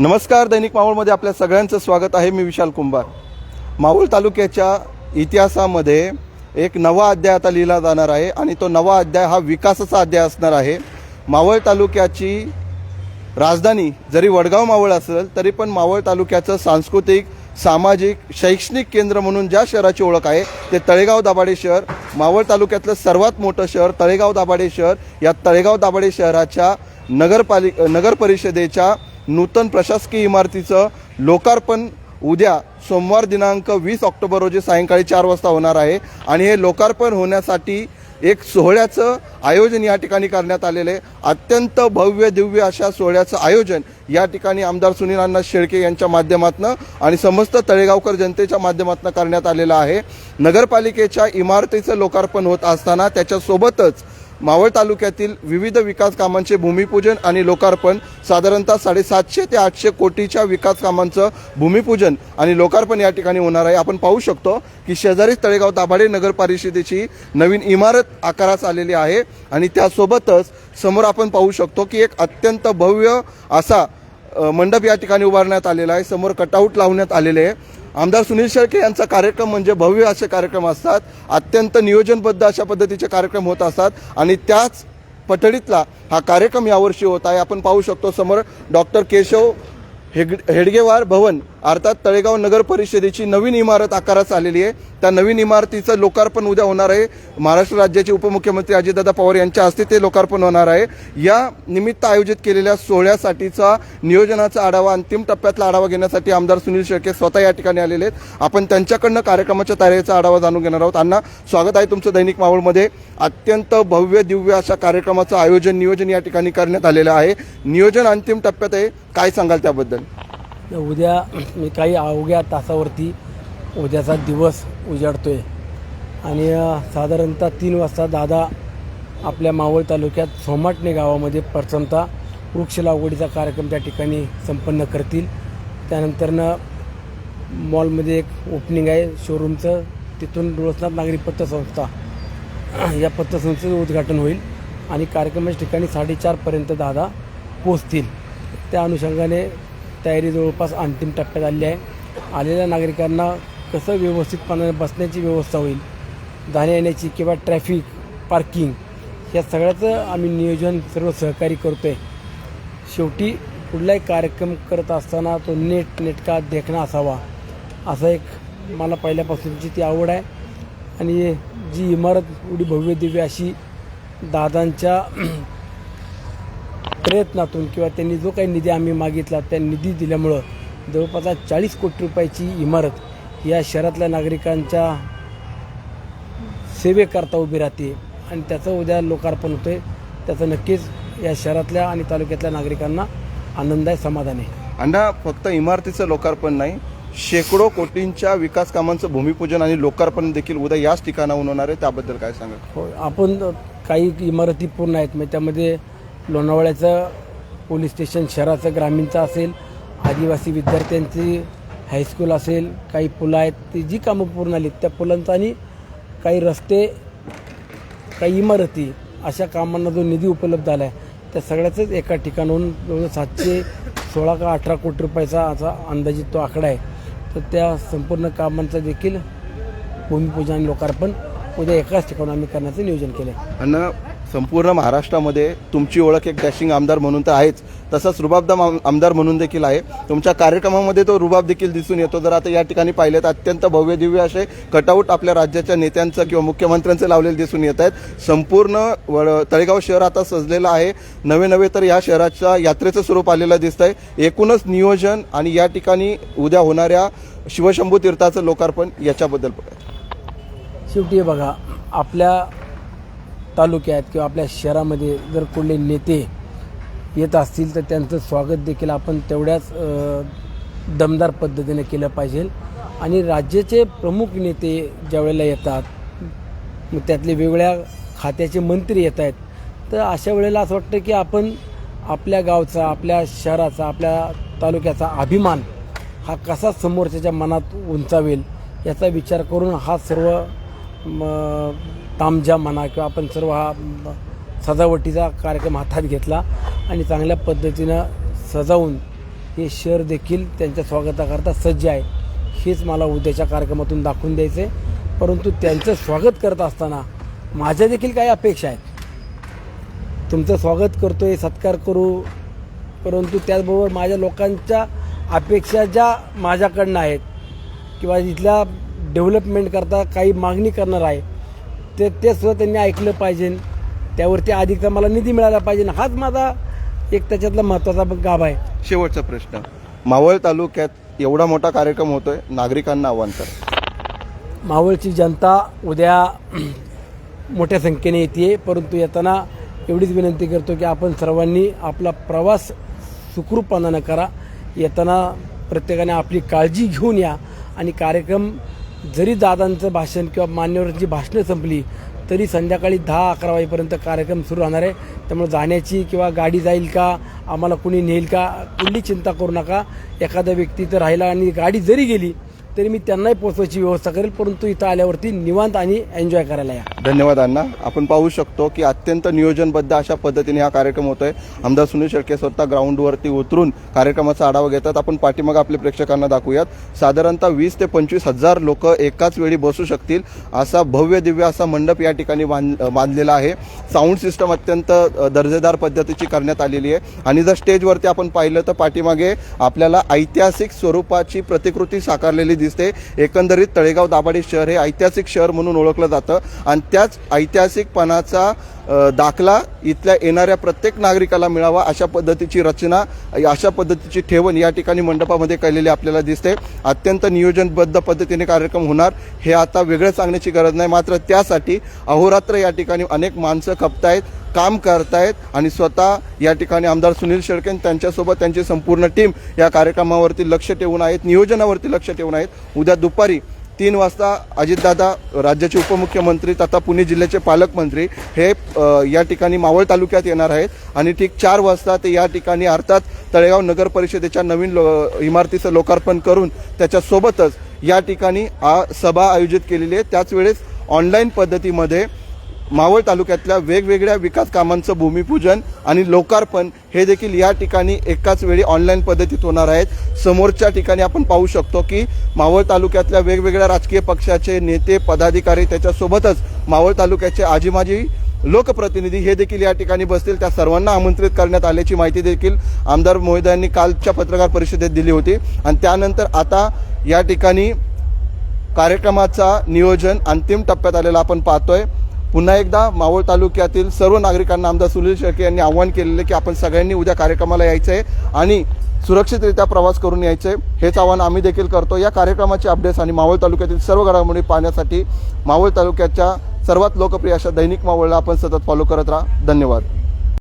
नमस्कार दैनिक मावळमध्ये आपल्या सगळ्यांचं स्वागत आहे. मी विशाल कुंभार. मावळ तालुक्याच्या इतिहासामध्ये एक नवा अध्याय आता लिहिला जाणार आहे आणि तो नवा अध्याय हा विकासाचा अध्याय असणार आहे. मावळ तालुक्याची राजधानी जरी वडगाव मावळ असेल तरी पण मावळ तालुक्याचं सांस्कृतिक सामाजिक शैक्षणिक केंद्र म्हणून ज्या शहराची ओळख आहे ते तळेगाव दाभाडे शहर मावळ तालुक्यातलं सर्वात मोठं शहर तळेगाव दाभाडे शहर या तळेगाव दाभाडे शहराच्या नगरपालिक नगर परिषदेच्या नूतन प्रशासकीय इमारतीचं लोकार्पण उद्या सोमवार दिनांक वीस ऑक्टोबर रोजी सायंकाळी चार वाजता होणार आहे. आणि हे लोकार्पण होण्यासाठी एक सोहळ्याचं आयोजन या ठिकाणी करण्यात आलेलं आहे. अत्यंत भव्य दिव्य अशा सोहळ्याचं आयोजन या ठिकाणी आमदार सुनील अण्णा शेळके यांच्या माध्यमातून आणि समस्त तळेगावकर जनतेच्या माध्यमातून करण्यात आलेलं आहे. नगरपालिकेच्या इमारतीचं लोकार्पण होत असताना त्याच्यासोबतच मावळ तालुक्यातील विविध विकास कामांचे भूमिपूजन आणि लोकार्पण साधारणतः साडेसातशे ते आठशे कोटीच्या विकास कामांचं भूमिपूजन आणि लोकार्पण या ठिकाणी होणार आहे. आपण पाहू शकतो की शेजारीच तळेगाव दाभाडे नगर परिषदेची नवीन इमारत आकारास आलेली आहे आणि त्यासोबतच समोर आपण पाहू शकतो की एक अत्यंत भव्य असा मंडप या ठिकाणी उभारण्यात आलेला आहे. समोर कटआउट लावण्यात आलेले आहे. आमदार सुनील शेळके यांचा कार्यक्रम म्हणजे भव्य असे कार्यक्रम असतात. अत्यंत नियोजनबद्ध अशा पद्धतीचे कार्यक्रम होत असतात. आणि त्याच पठडीतला हा कार्यक्रम यावर्षी होत आहे. आपण पाहू शकतो समोर डॉक्टर केशव हेग हेडगेवार भवन अर्थात तळेगाव नगर परिषदेची नवीन इमारत आकारास आलेली आहे. त्या नवीन इमारतीचं लोकार्पण उद्या होणार आहे. महाराष्ट्र राज्याचे उपमुख्यमंत्री अजितदादा पवार यांच्या हस्ते ते लोकार्पण होणार आहे. या निमित्त आयोजित केलेल्या सोहळ्यासाठीचा नियोजनाचा आढावा अंतिम टप्प्यातला आढावा घेण्यासाठी आमदार सुनील शेळके स्वतः या ठिकाणी आलेले आहेत. आपण त्यांच्याकडनं कार्यक्रमाच्या तयारीचा आढावा जाणून घेणार आहोत. अण्णा स्वागत आहे तुमचं दैनिक मावळमध्ये अत्यंत भव्य दिव्य अशा कार्यक्रमाचं आयोजन नियोजन या ठिकाणी करण्यात आलेलं आहे. नियोजन अंतिम टप्प्यात आहे. काय सांगाल त्याबद्दल? उद्या मी काही अवघ्या तासावरती उद्याचा दिवस उजाडतोय. आणि साधारणतः तीन वाजता दादा आपल्या मावळ तालुक्यात सोमाटणे गावामध्ये प्रथमतः वृक्ष लागवडीचा कार्यक्रम त्या ठिकाणी संपन्न करतील. त्यानंतरनं मॉलमध्ये एक ओपनिंग आहे शोरूमचं. तिथून डोळसनाथ नागरी पतसंस्था या पतसंस्थेचं उद्घाटन होईल आणि कार्यक्रमाच्या ठिकाणी साडेचारपर्यंत दादा पोचतील त्या अनुषंगाने तयारी जवळपास अंतिम टप्प्यात आली आहे. आलेल्या नागरिकांना कसं व्यवस्थितपणे बसण्याची व्यवस्था होईल जाण्या येण्याची किंवा ट्रॅफिक पार्किंग या सगळ्याचं आम्ही नियोजन सर्व सहकारी करतो आहे शेवटी कुठलाही कार्यक्रम करत असताना तो नेट नेटका देखणा असावा असा एक मला पहिल्यापासूनची ती आवड आहे. आणि जी इमारत एवढी भव्य दिव्य अशी दादांच्या प्रयत्नातून किंवा त्यांनी जो काही निधी आम्ही मागितला त्या निधी दिल्यामुळं जवळपास चाळीस कोटी रुपयाची इमारत या शहरातल्या नागरिकांच्या सेवेकरता उभी राहते आणि त्याचं उद्या लोकार्पण होतंय. त्याचं नक्कीच या शहरातल्या आणि तालुक्यातल्या नागरिकांना आनंद आहे समाधान आहे. अण्णा फक्त इमारतीचं लोकार्पण नाही शेकडो कोटींच्या विकास कामांचं भूमिपूजन आणि लोकार्पण देखील उद्या याच ठिकाणाहून होणार आहे. त्याबद्दल काय सांगा हो आपण काही इमारती पूर्ण आहेत म्हणजे त्यामध्ये लोणावळ्याचं पोलीस स्टेशन शहराचं ग्रामीणचं असेल आदिवासी विद्यार्थ्यांची हायस्कूल असेल काही पुलं आहेत ती जी कामं पूर्ण आली त्या पुलांचा आणि काही रस्ते काही इमारती अशा कामांना जो निधी उपलब्ध झाला आहे त्या सगळ्याचंच एका ठिकाणाहून सातशे सोळा का अठरा कोटी रुपयाचा असा अंदाजित तो आकडा आहे. तर त्या संपूर्ण कामांचं देखील भूमिपूजन आणि लोकार्पण उद्या एकाच ठिकाणी आम्ही करण्याचं नियोजन केलं आहे अण्णा संपूर्ण महाराष्ट्रामध्ये तुमची ओळख एक डॅशिंग आमदार म्हणून तर आहेच. तसंच रुबाबदाम आम- आमदार म्हणून देखील आहे. तुमच्या कार्यक्रमामध्ये तो रुबाब देखील दिसून येतो. जर आता या ठिकाणी पाहिले तर अत्यंत भव्य दिव्य असे कटआउट आपल्या राज्याच्या नेत्यांचं किंवा मुख्यमंत्र्यांचं लावलेले दिसून येत आहेत. संपूर्ण वड- तळेगाव शहर आता सजलेलं आहे. नवे नवे तर या शहराच्या यात्रेचं स्वरूप आलेलं दिसत आहे एकूणच नियोजन आणि या ठिकाणी उद्या होणाऱ्या शिवशंभू तीर्थाचं लोकार्पण याच्याबद्दल शेवटी हे बघा आपल्या तालुक्यात किंवा आपल्या शहरामध्ये जर कुठले नेते येत असतील तर त्यांचं स्वागत देखील आपण तेवढ्याच दमदार पद्धतीने केलं पाहिजे. आणि राज्याचे प्रमुख नेते ज्या वेळेला येतात मग त्यातले वेगवेगळ्या खात्याचे मंत्री येत आहेत तर अशा वेळेला असं वाटतं की आपण आपल्या गावचा आपल्या शहराचा आपल्या तालुक्याचा अभिमान हा कसा समोरच्याच्या मनात उंचावेल याचा विचार करून हा सर्व म, म्हणा किंवा आपण सर्व हा सजावटीचा कार्यक्रम हातात घेतला आणि चांगल्या पद्धतीनं सजावून हे शहर देखील त्यांच्या स्वागताकरता सज्ज आहे. हेच मला उद्याच्या कार्यक्रमातून दाखवून द्यायचं आहे परंतु त्यांचं स्वागत करत असताना माझ्या देखील काही अपेक्षा आहेत. तुमचं स्वागत करतोय सत्कार करू परंतु त्याचबरोबर माझ्या लोकांच्या अपेक्षा ज्या माझ्याकडनं आहेत किंवा इथल्या डेव्हलपमेंट करता काही मागणी करणार आहे ते ते सुद्धा त्यांनी ऐकलं पाहिजे. त्यावरती अधिकचा मला निधी मिळाला पाहिजे. हाच माझा एक त्याच्यातला महत्त्वाचा गाभ आहे. शेवटचा प्रश्न. मावळ तालुक्यात एवढा मोठा कार्यक्रम होतोय नागरिकांना आव्हान करा. मावळची जनता उद्या मोठ्या संख्येने येते परंतु येताना एवढीच विनंती करतो की आपण सर्वांनी आपला प्रवास सुखरूपपणानं करा. येताना प्रत्येकाने आपली काळजी घेऊन या आणि कार्यक्रम जरी दादांचं भाषण किंवा मान्यवरांची भाषणं संपली तरी संध्याकाळी दहा अकरा वाजेपर्यंत कार्यक्रम सुरू राहणार आहे. त्यामुळे जाण्याची किंवा गाडी जाईल का आम्हाला कुणी नेईल का कुठली चिंता करू नका. एखादा व्यक्ती तर राहिला आणि गाडी जरी गेली तरी मी त्यांनाही पोचवायची व्यवस्था करेल परंतु इथं आल्यावरती निवांत आणि एन्जॉय करायला या. धन्यवाद अण्णा. आपण पाहू शकतो की अत्यंत नियोजनबद्ध अशा पद्धतीने हा कार्यक्रम होतोय. आमदार सुनील शेळके स्वतः ग्राउंडवरती उतरून कार्यक्रमाचा आढावा घेतात. आपण पाठीमाग आपल्या प्रेक्षकांना दाखवूयात. साधारणतः वीस ते पंचवीस हजार लोक एकाच वेळी बसू शकतील. असा भव्य दिव्य असा मंडप या ठिकाणी बांध बांधलेला आहे. साऊंड सिस्टम अत्यंत दर्जेदार पद्धतीची करण्यात आलेली आहे. आणि जर स्टेजवरती आपण पाहिलं तर पाठीमागे आपल्याला ऐतिहासिक स्वरूपाची प्रतिकृती साकारलेली दिसते. एकंदरीत तळेगाव दाभाडे शहर हे ऐतिहासिक शहर म्हणून ओळखलं जातं. आणि त्याच ऐतिहासिकपणाचा दाखला इथल्या येणाऱ्या प्रत्येक नागरिकाला मिळावा अशा पद्धतीची रचना अशा पद्धतीची ठेवण या ठिकाणी मंडपामध्ये केलेली आपल्याला दिसते. अत्यंत नियोजनबद्ध पद्धतीने कार्यक्रम होणार. हे आता वेगळं सांगण्याची गरज नाही. मात्र त्यासाठी अहोरात्र या ठिकाणी अनेक माणसं खपतायत. काम करतायत आणि स्वतः या ठिकाणी आमदार सुनील शेळके त्यांच्यासोबत त्यांची संपूर्ण टीम या कार्यक्रमावरती लक्ष ठेवून आहेत नियोजनावरती लक्ष ठेवून आहेत. उद्या दुपारी तीन वाजता अजितदादा राज्याचे उपमुख्यमंत्री तथा पुणे जिल्ह्याचे पालकमंत्री हे या ठिकाणी मावळ तालुक्यात येणार आहेत आणि ठीक चार वाजता ते या ठिकाणी अर्थात तळेगाव नगर परिषदेच्या नवीन लो इमारतीचं लोकार्पण करून त्याच्यासोबतच या ठिकाणी आ सभा आयोजित केलेली आहे. त्याच वेळेस ऑनलाईन पद्धतीमध्ये मावळ तालुक्यातल्या वेगवेगळ्या विकास कामांचं भूमिपूजन आणि लोकार्पण हे देखील या ठिकाणी एकाच वेळी ऑनलाईन पद्धतीत होणार आहेत. समोरच्या ठिकाणी आपण पाहू शकतो की मावळ तालुक्यातल्या वेगवेगळ्या राजकीय पक्षाचे नेते पदाधिकारी त्याच्यासोबतच मावळ तालुक्याचे आजीमाजी लोकप्रतिनिधी हे देखील या ठिकाणी बसतील. त्या सर्वांना आमंत्रित करण्यात आल्याची माहिती देखील आमदार मोहित यांनी कालच्या पत्रकार परिषदेत दिली होती. आणि त्यानंतर आता या ठिकाणी कार्यक्रमाचा नियोजन अंतिम टप्प्यात आलेला आपण पाहतोय. पुन्हा एकदा मावळ तालुक्यातील सर्व नागरिकांना आमदार सुनील शेळके यांनी आवाहन केलेलं आहे की आपण सगळ्यांनी उद्या कार्यक्रमाला यायचं आहे आणि सुरक्षितरित्या प्रवास करून यायचं आहे हेच आवाहन आम्ही देखील करतो. या कार्यक्रमाचे अपडेट्स आणि मावळ तालुक्यातील सर्व घडामोडी पाहण्यासाठी मावळ तालुक्याच्या सर्वात लोकप्रिय अशा दैनिक मावळला आपण सतत फॉलो करत राहा. धन्यवाद.